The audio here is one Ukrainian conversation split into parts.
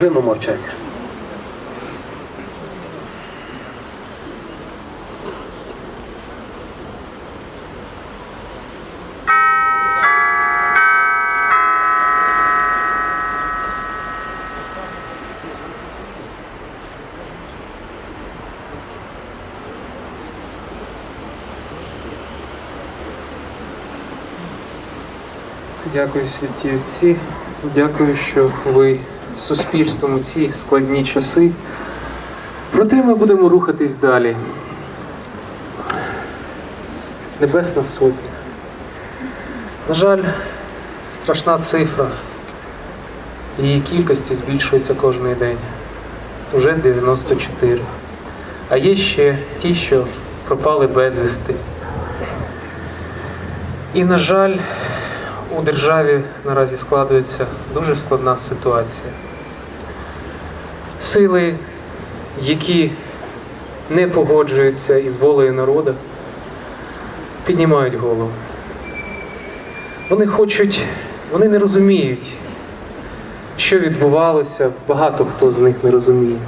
Хвилину мовчання. Дякую, святі отці. Дякую, що ви суспільством у ці складні часи. Проте ми будемо рухатись далі. Небесна Сотня. На жаль, страшна цифра. Її кількості збільшується кожен день. Уже 94. А є ще ті, що пропали безвісти. І, на жаль, у державі наразі складується дуже складна ситуація. Сили, які не погоджуються із волею народу, піднімають голову. Вони хочуть, вони не розуміють, що відбувалося, багато хто з них не розуміє,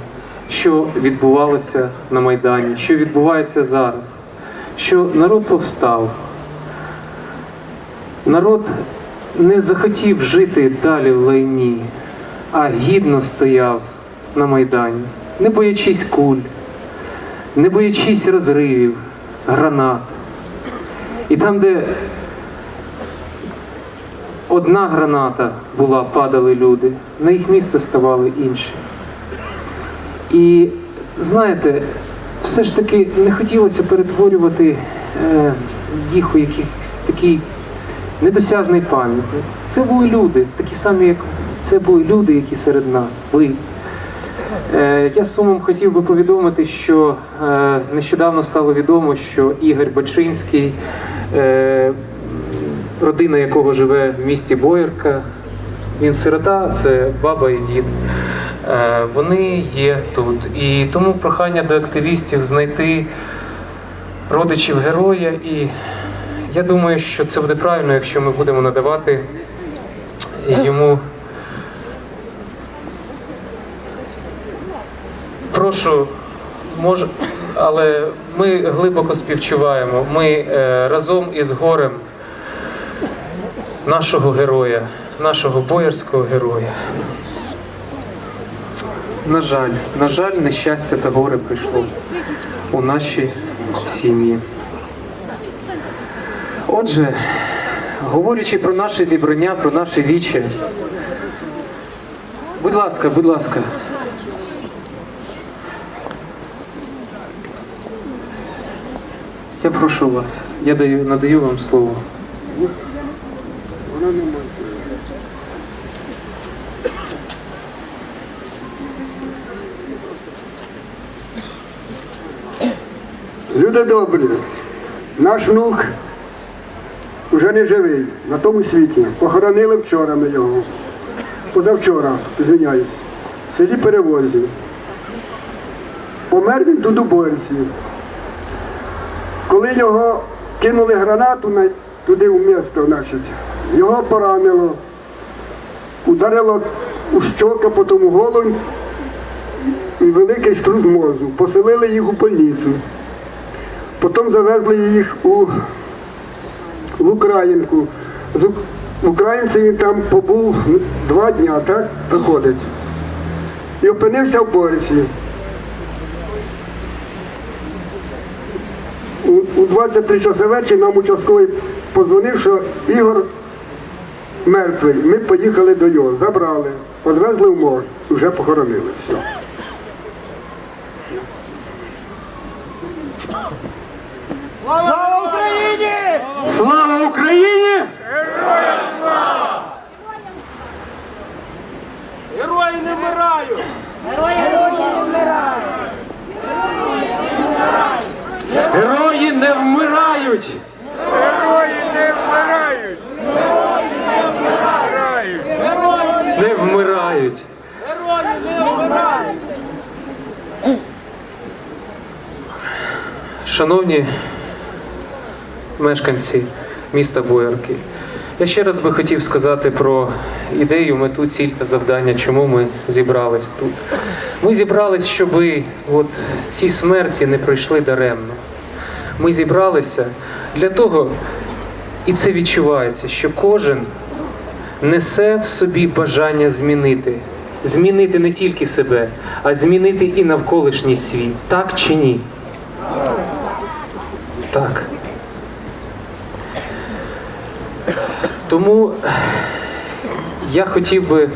що відбувалося на Майдані, що відбувається зараз, що народ повстав. Народ не захотів жити далі в лайні, а гідно стояв на Майдані, не боячись куль, не боячись розривів, гранат. І там, де одна граната була, падали люди, на їх місце ставали інші. І знаєте, все ж таки не хотілося перетворювати е, їх у якийсь такий недосяжний пам'ятник. Це були люди, такі самі, як це були люди, які серед нас, ви. Е, я з сумом хотів би повідомити, що е, нещодавно стало відомо, що Ігор Бачинський, е, родина якого живе в місті Боярка, він сирота, це баба і дід. Вони є тут. І тому прохання до активістів знайти родичів героя і я думаю, що це буде правильно, якщо ми будемо надавати йому. Прошу, може, але ми глибоко співчуваємо. Ми е, разом із горем нашого героя, нашого боярського героя. На жаль, на жаль, нещастя та горе прийшло у наші сім'ї. Отже, говорячи про наше зібрання, про наше віче, будь ласка, будь ласка. Я прошу вас, я даю, надаю вам слово. Люди добрі, наш внук вже не живий на тому світі. Похоронили вчора ми його. Позавчора, звиняюсь, в селі Перевозі. Помер він тут у Коли його кинули гранату на- туди в місто, значить, його поранило, ударило у щока, потім у голову і великий струс мозку. Поселили їх у больницю. Потім завезли їх у, в Українку. В Українці він там побув два дні, так виходить. І опинився в Борисі. У, у 23 часи вечора нам участковий позвонив, що Ігор мертвий. Ми поїхали до його, забрали, відвезли в мор, вже похоронили. Все. Слава! Слава Україні! Героям! Герої не вмирають! Герої не вмирають! Герої не вмирають! Герої не Вмирають! Герої Не вмирають! Герої не вмирають! Шановні мешканці міста Боярки, Я ще раз би хотів сказати про ідею, мету, ціль та завдання, чому ми зібрались тут. Ми зібрались, щоб от ці смерті не пройшли даремно. Ми зібралися для того, і це відчувається, що кожен несе в собі бажання змінити. Змінити не тільки себе, а змінити і навколишній світ. Так чи ні? Так. Тому я хотів би,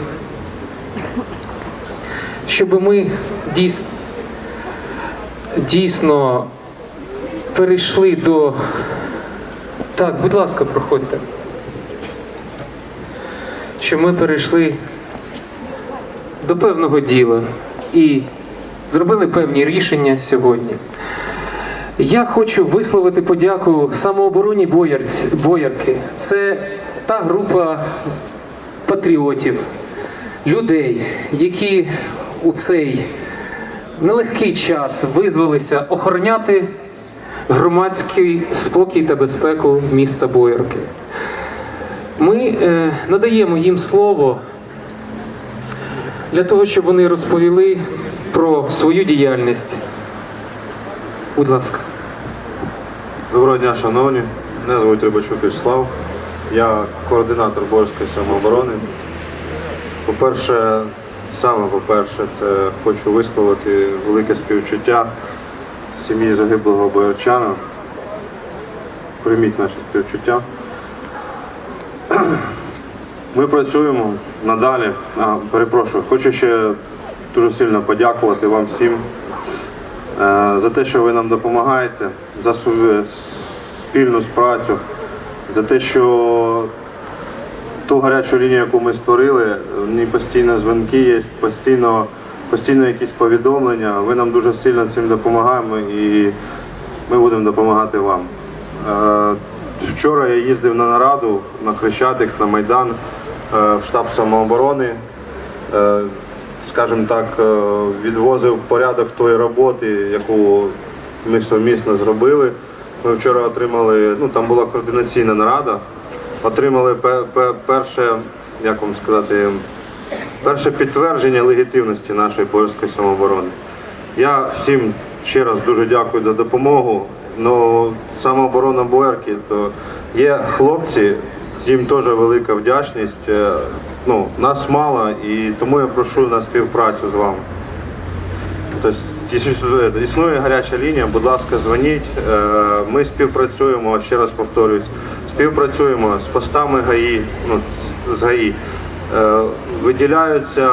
щоб ми дійс, дійсно перейшли до. Так, будь ласка, проходьте. Щоб ми перейшли до певного діла і зробили певні рішення сьогодні. Я хочу висловити подяку самообороні Боярць, Боярки. Це та група патріотів, людей, які у цей нелегкий час визвалися охороняти громадський спокій та безпеку міста Боярки. Ми е, надаємо їм слово для того, щоб вони розповіли про свою діяльність. Будь ласка. Доброго дня, шановні. Мене звуть Рибачук Вячеслав. Я координатор Борської самооборони. По-перше, саме по-перше, це хочу висловити велике співчуття сім'ї загиблого боярчана. Прийміть наше співчуття. Ми працюємо надалі. А, перепрошую, хочу ще дуже сильно подякувати вам всім е, за те, що ви нам допомагаєте, за свою спільну працю, за те, що ту гарячу лінію, яку ми створили, в ній постійно дзвінки є, постійно, постійно якісь повідомлення. Ви нам дуже сильно цим допомагаємо і ми будемо допомагати вам. Е, Вчора я їздив на нараду на Хрещатик, на Майдан, е, в штаб самооборони. Е, скажімо так, відвозив порядок тої роботи, яку ми совмісно зробили. Ми вчора отримали, ну там була координаційна нарада, отримали пе- пе- перше, як вам сказати, перше підтвердження легітимності нашої польської самооборони. Я всім ще раз дуже дякую за допомогу. Ну, самооборона Боярки, то є хлопці, їм теж велика вдячність. Е, Ну, нас мало, і тому я прошу на співпрацю з вами. Тобто існує- гаряча лінія, будь ласка, дзвоніть. Е, Ми співпрацюємо, ще раз повторюсь, співпрацюємо з постами ГАІ, ну, з- з ГАІ. Е, Виділяються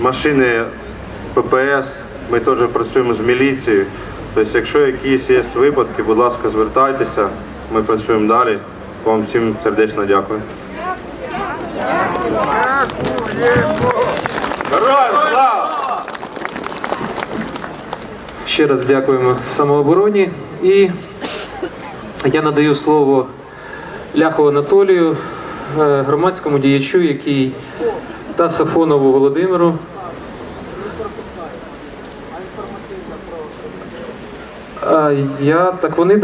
машини ППС, ми теж працюємо з міліцією. Тобто, якщо якісь є випадки, будь ласка, звертайтеся, ми працюємо далі. Вам всім сердечно дякую. Героям слава! Ще раз дякуємо самообороні. І я надаю слово Ляху Анатолію, е, громадському діячу, який та Сафонову Володимиру. Я так вони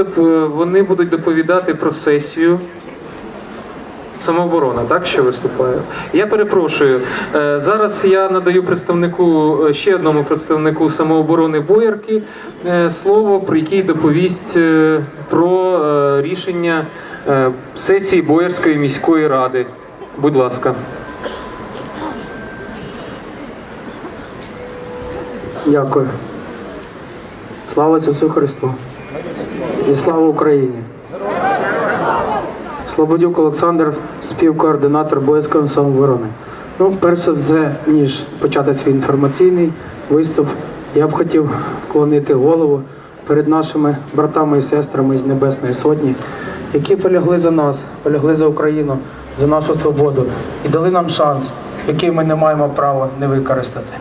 вони будуть доповідати про сесію. Самооборона, так що виступає. Я перепрошую. е, Зараз я надаю представнику е, ще одному представнику самооборони Боярки е, слово, про який доповість про рішення сесії Боярської міської ради. Будь ласка. Дякую. Слава Ісусу Христу. І слава Україні. Слободюк Олександр, співкоординатор Боївської самооборони. Ну, перше все, ніж почати свій інформаційний виступ, я б хотів вклонити голову перед нашими братами і сестрами з Небесної Сотні, які полягли за нас, полягли за Україну, за нашу свободу і дали нам шанс, який ми не маємо права не використати.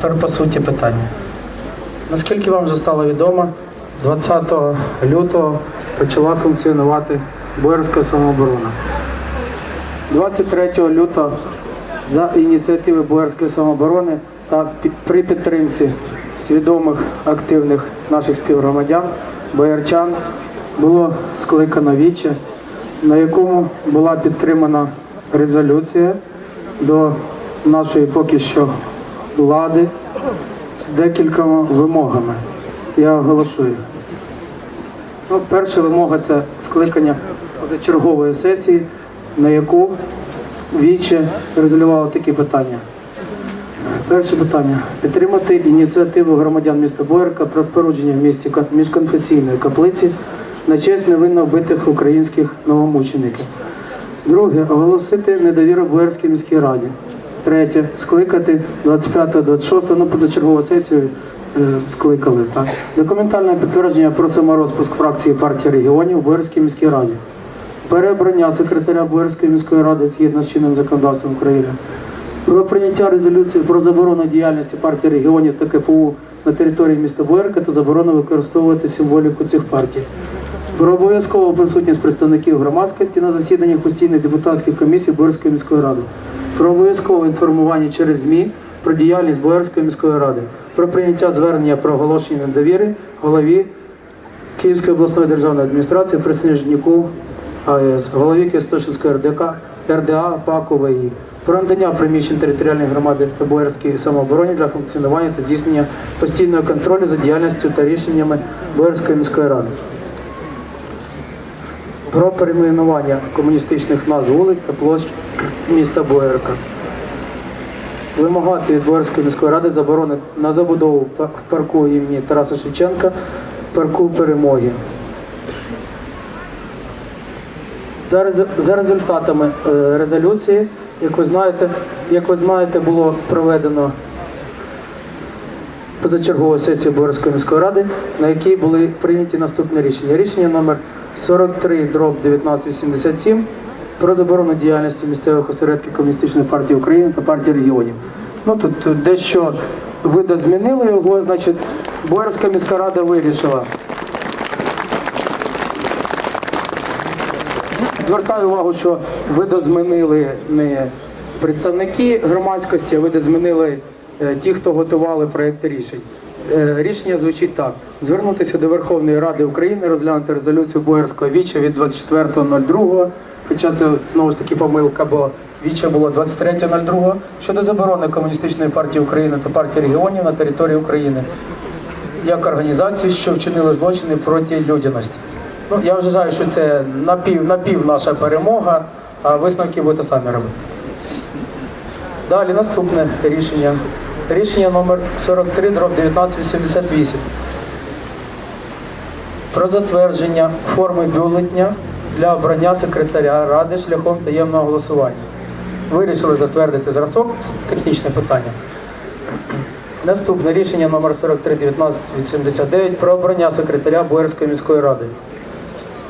Тепер по суті питання. Наскільки вам вже стало відомо, 20 лютого почала функціонувати Боярська самооборона. 23 лютого за ініціативи Боярської самооборони та при підтримці свідомих, активних наших співгромадян, боярчан, було скликано віче, на якому була підтримана резолюція до нашої поки що влади з декількома вимогами. Я оголошую. Ну, перша вимога це скликання позачергової сесії, на яку Віче резолювало такі питання. Перше питання. Підтримати ініціативу громадян міста Боярка про спорудження в місті міжконфесійної каплиці на честь невинно вбитих українських новомучеників. Друге. Оголосити недовіру Боярській міській раді. Третє. Скликати 25-26 на позачергову сесію е, скликали. Так. Документальне підтвердження про саморозпуск фракції партії регіонів в Боярській міській раді. Переобрання секретаря Боярської міської ради згідно з чинним законодавством України. Про прийняття резолюції про заборону діяльності партії регіонів та КПУ на території міста Боярка та заборону використовувати символіку цих партій. Про обов'язкову присутність представників громадськості на засіданнях постійних депутатських комісій Боярської міської ради. Про обов'язкове інформування через ЗМІ про діяльність Боярської міської ради. Про прийняття звернення про оголошення недовіри голові Київської обласної державної адміністрації Присніжніку АЕС, голові Кистошинської РДК, РДА ПАКу ВАІ. Про надання приміщень територіальної громади та Боярській самообороні для функціонування та здійснення постійного контролю за діяльністю та рішеннями Боярської міської ради. Про перейменування комуністичних назв вулиць та площ міста Боярка. Вимагати від Боярської міської ради заборони на забудову в парку імені Тараса Шевченка, парку перемоги. За, рез- за результатами е, резолюції, як ви знаєте, як ви знаєте, було проведено позачергову сесію Боярської міської ради, на якій були прийняті наступні рішення. Рішення номер 43 дроб 1987 про заборону діяльності місцевих осередків Комуністичної партії України та партії регіонів. Ну тут дещо видозмінили його, значить, Боярська міська рада вирішила. Звертаю увагу, що видозмінили не представники громадськості, а видозмінили е, ті, хто готували проекти рішень. Е, Рішення звучить так: звернутися до Верховної Ради України, розглянути резолюцію Боярського віча від 24.02, хоча це знову ж таки помилка, бо віча було 23.02, щодо заборони Комуністичної партії України та партії регіонів на території України як організації, що вчинили злочини проти людяності. Ну, я вважаю, що це напів, напів наша перемога, а висновки будете самі робити. Далі наступне рішення. Рішення номер 43 дроб 1988 про затвердження форми бюлетня для обрання секретаря ради шляхом таємного голосування. Вирішили затвердити зразок, технічне питання. Наступне рішення номер 43 1989 про обрання секретаря Боярської міської ради.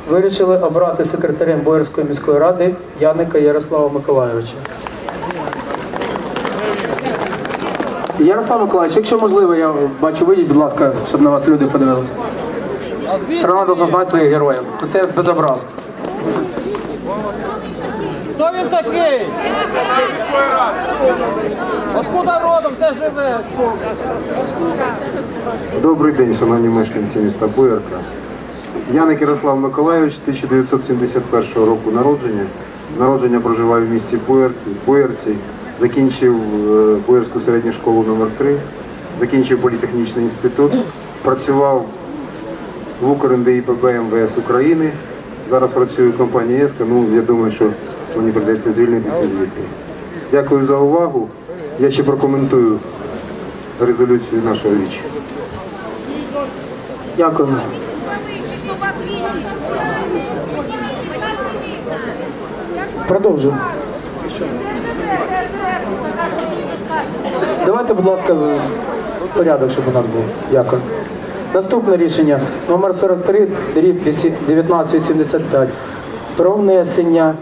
Вирішили обрати секретарем Боярської міської ради Яника Ярослава Миколайовича. Ярослав Миколаївич, якщо можливо, я бачу, вийдіть, будь ласка, щоб на вас люди подивилися. Страна повинна знати своїх героїв. Це безобраз. Хто він такий? Откуда родом, де живе? Добрий день, шановні мешканці міста Боярка. Яник Ярослав Миколайович, 1971 року народження. Народження проживаю в місті Боярці. Закінчив е, Боярську середню школу номер 3 закінчив політехнічний інститут, працював в УКРНДІПБ МВС України. Зараз працюю в компанії ЕСКА, ну я думаю, що мені прийдеться звільнитися звідти. Дякую за увагу. Я ще прокоментую резолюцію нашого віча. Дякую. Продовжуємо. Давайте, будь ласка, порядок, щоб у нас був. Дякую. Наступне рішення номер 43 дріб 1985 про внесення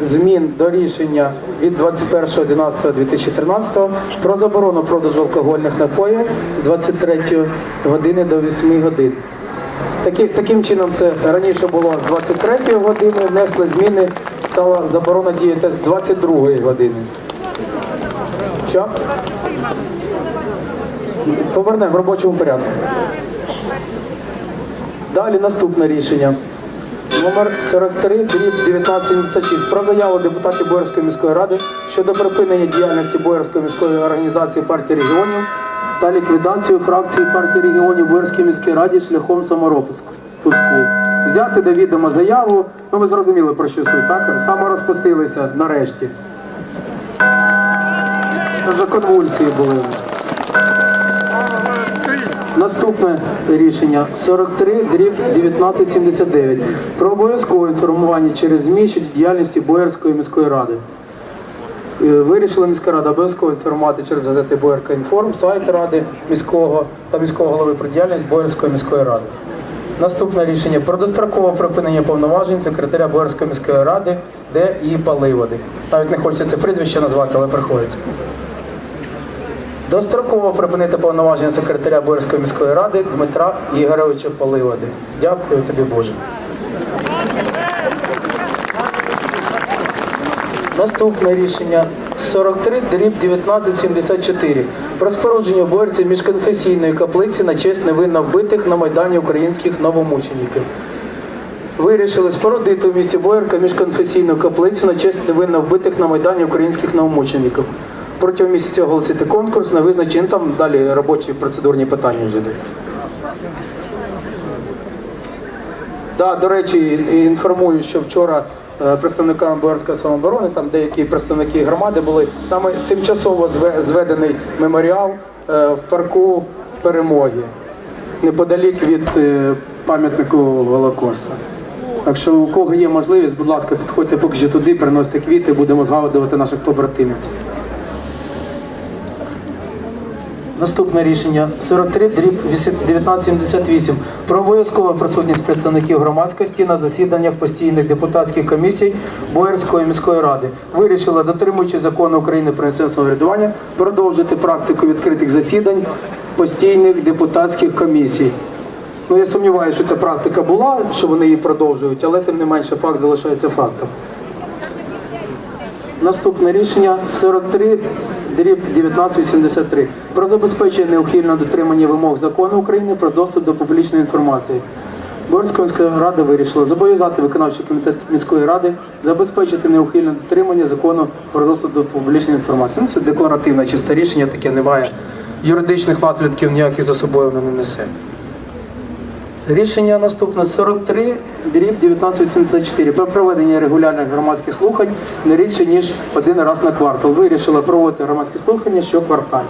змін до рішення від 21.11.2013 про заборону продажу алкогольних напоїв з 23 години до 8 годин. Такі, таким чином, це раніше було з 23 години, внесли зміни, стала заборона діяти з 22 години. Що? Повернемо в робочому порядку. Далі наступне рішення. Номер 43, дріб 1976 про заяву депутатів Боярської міської ради щодо припинення діяльності Боярської міської організації партії регіонів та ліквідацію фракції партії регіонів Боярській міській раді шляхом саморозпуску. Взяти до відома заяву, ну ви зрозуміли про що суть, так? Саморозпустилися нарешті. Вже конвульсії були. Наступне рішення 43 дріб 1979 про обов'язкове інформування через ЗМІ діяльності Боярської міської ради. Е, Вирішила міська рада обов'язково інформувати через газети Боярка Інформ, сайт ради міського та міського голови про діяльність Боярської міської ради. Наступне рішення про дострокове припинення повноважень секретаря Боярської міської ради Д. І. Паливоди. Навіть не хочеться це прізвище назвати, але приходиться. Достроково припинити повноваження секретаря Боярської міської ради Дмитра Ігоровича Поливоди. Дякую тобі, Боже. Наступне рішення 43 дріб 1974 про спорудження у Боярці міжконфесійної каплиці на честь невинно вбитих на Майдані українських новомучеників. Вирішили спорудити у місті Боярка міжконфесійну каплицю на честь невинно вбитих на Майдані українських новомучеників. Протягом місяця оголосити конкурс на визначення, там далі робочі процедурні питання вже йдуть. Да, до речі, інформую, що вчора представниками Боярської самооборони, там деякі представники громади були, там тимчасово зведений меморіал е, в парку перемоги, неподалік від е, пам'ятнику Голокоста. Так що у кого є можливість, будь ласка, підходьте поки що туди, приносите квіти, будемо згадувати наших побратимів. Наступне рішення 43 дріб 1978 про обов'язкову присутність представників громадськості на засіданнях постійних депутатських комісій Боярської міської ради. Вирішила, дотримуючи закону України про місцеве самоврядування, продовжити практику відкритих засідань постійних депутатських комісій. Ну я сумніваюся, що ця практика була, що вони її продовжують, але тим не менше факт залишається фактом. Наступне рішення 43 дріб 1983 про забезпечення неухильного дотримання вимог закону України про доступ до публічної інформації. Борська міська рада вирішила зобов'язати виконавчий комітет міської ради забезпечити неухильне дотримання закону про доступ до публічної інформації. Ну, це декларативне чисте рішення, таке немає. Юридичних наслідків ніяких за собою воно не несе. Рішення наступне 43 дріб 1984 про проведення регулярних громадських слухань не рідше ніж один раз на квартал. Вирішила проводити громадські слухання щоквартально.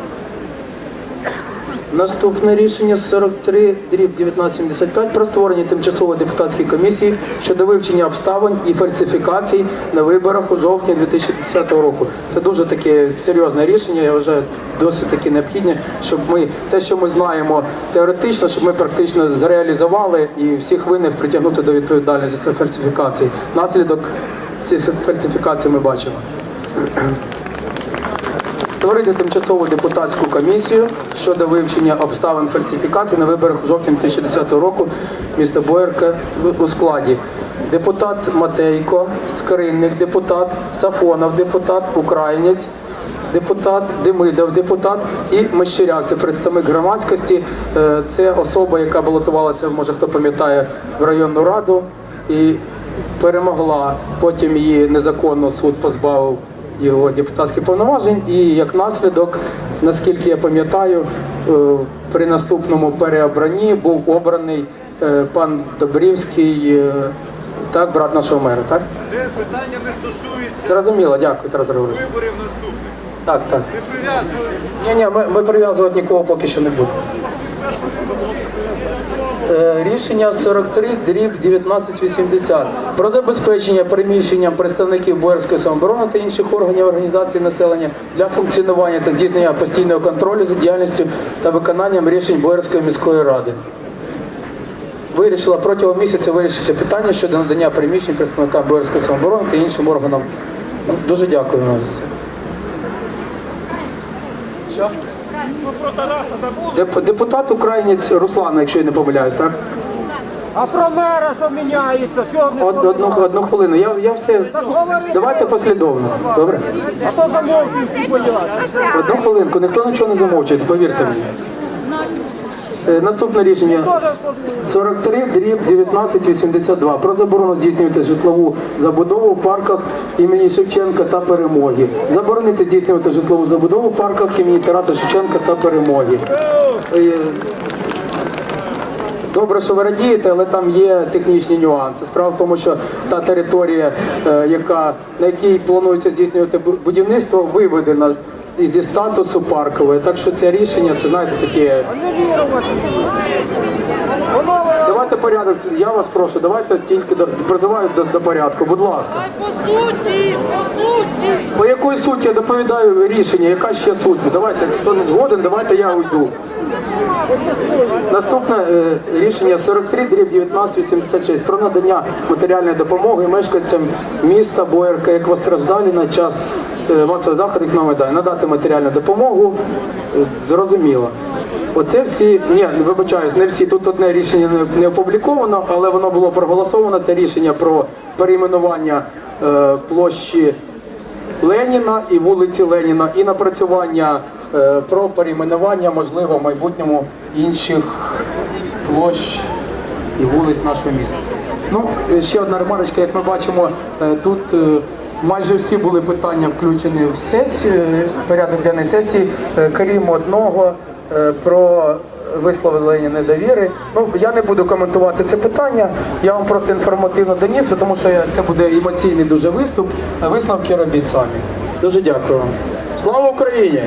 Наступне рішення 43 дріб 1975 про створення тимчасової депутатської комісії щодо вивчення обставин і фальсифікацій на виборах у жовтні 2010 року. Це дуже таке серйозне рішення. Я вважаю досить таки необхідне, щоб ми те, що ми знаємо теоретично, щоб ми практично зреалізували і всіх винних притягнути до відповідальності за ці фальсифікації. Наслідок цих фальсифікацій ми бачимо. Створити тимчасову депутатську комісію щодо вивчення обставин фальсифікацій на виборах у жовтні 2010 року міста Боярка у складі. Депутат Матейко, Скринник депутат, Сафонов депутат, Українець, депутат, Демидов депутат і Мещеряк. Це представник громадськості. Е, Це особа, яка балотувалася, може хто пам'ятає, в районну раду і перемогла. Потім її незаконно суд позбавив його депутатських повноважень, і як наслідок, наскільки я пам'ятаю, е, при наступному переобранні був обраний е, пан Добрівський, е, так, брат нашого мера, так? Це питання не стосується Зрозуміло, дякую, Тарас Григорович. виборів наступних. Так, так. Не прив'язуємо. Ні, ні, ми, ми прив'язувати нікого поки що не будемо. Е, Рішення 43 дріб 1980 про забезпечення приміщенням представників Боярської самооборони та інших органів організації населення для функціонування та здійснення постійного контролю за діяльністю та виконанням рішень Боярської міської ради. Вирішила протягом місяця вирішити питання щодо надання приміщень представникам Боярської самооборони та іншим органам. Дуже дякую вам за це. Що? Деп- Депутат українець Руслана, якщо я не помиляюсь, так? А про мера, що міняється, чого не Од, одну, одну хвилину. Я, я все. Давайте послідовно. Добре? А то замовчують всі бояться. Одну хвилинку, ніхто нічого не замовчує, повірте мені. Е, Наступне рішення 43 дріб 1982 про заборону здійснювати житлову забудову в парках імені Шевченка та Перемоги. Заборонити здійснювати житлову забудову в парках імені Тараса Шевченка та Перемоги. Е, Добре, що ви радієте, але там є технічні нюанси. Справа в тому, що та територія, е, яка, на якій планується здійснювати будівництво, виведена зі статусу паркової. Так що це рішення, це знаєте, таке. Давайте порядок. Я вас прошу, давайте тільки до, призиваю до, до порядку, будь ласка. По суті, по суті. По якої суті я доповідаю рішення, яка ще суть? Давайте, хто не згоден, давайте я уйду. Наступне е, рішення 43 дріб 1986 про надання матеріальної допомоги мешканцям міста Боярка, як постраждалі на час масових заходів на Майдані. Надати матеріальну допомогу е, зрозуміло. Оце всі, ні, вибачаюсь, не всі. Тут одне рішення не, не опубліковано, але воно було проголосовано. Це рішення про перейменування е, площі Леніна і вулиці Леніна, і напрацювання е, про перейменування, можливо, в майбутньому інших площ і вулиць нашого міста. Ну, е, ще одна ремарочка, як ми бачимо, е, тут е, майже всі були питання включені в сесію, в порядок денний сесії, е, крім одного е, про висловлення недовіри. Ну, я не буду коментувати це питання, я вам просто інформативно доніс, тому що це буде емоційний дуже виступ. Висновки робіть самі. Дуже дякую вам. Слава Україні!